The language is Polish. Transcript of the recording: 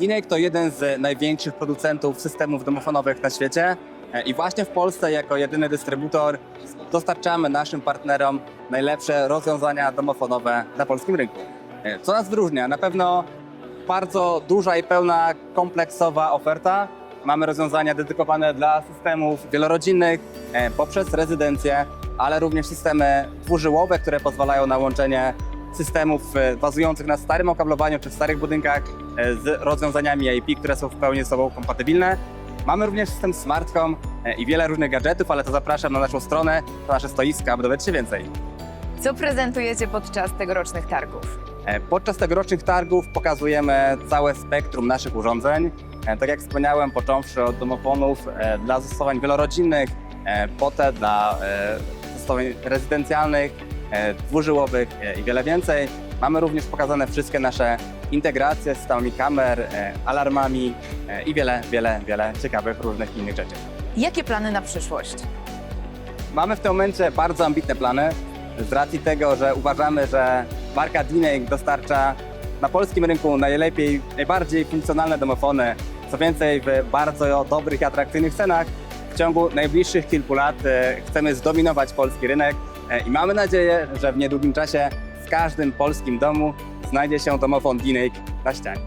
Dinake to jeden z największych producentów systemów domofonowych na świecie e, i właśnie w Polsce jako jedyny dystrybutor dostarczamy naszym partnerom najlepsze rozwiązania domofonowe na polskim rynku. E, Co nas wyróżnia? Na pewno bardzo duża i pełna kompleksowa oferta. Mamy rozwiązania dedykowane dla systemów wielorodzinnych e, poprzez rezydencje, ale również systemy dwużyłowe, które pozwalają na łączenie systemów e, bazujących na starym okablowaniu czy w starych budynkach e, z rozwiązaniami IP, które są w pełni ze sobą kompatybilne. Mamy również system Smart Home i wiele różnych gadżetów, ale to zapraszam na naszą stronę, na nasze stoiska, aby dowiedzieć się więcej. Co prezentujecie podczas tegorocznych targów? E, Podczas tegorocznych targów pokazujemy całe spektrum naszych urządzeń. Tak jak wspomniałem, począwszy od domofonów dla zastosowań wielorodzinnych, potem dla zastosowań rezydencjalnych, dwużyłowych e, i wiele więcej. Mamy również pokazane wszystkie nasze integracje z systemami kamer, e, alarmami e, i wiele, wiele, wiele ciekawych różnych innych rzeczy. Jakie plany na przyszłość? Mamy w tym momencie bardzo ambitne plany z racji tego, że uważamy, że marka Dinake dostarcza na polskim rynku najlepiej, najbardziej funkcjonalne domofony. Co więcej, w bardzo dobrych i atrakcyjnych cenach. W ciągu najbliższych kilku lat e, chcemy zdominować polski rynek e, i mamy nadzieję, że w niedługim czasie w każdym polskim domu znajdzie się domofon Dinake na ścianie.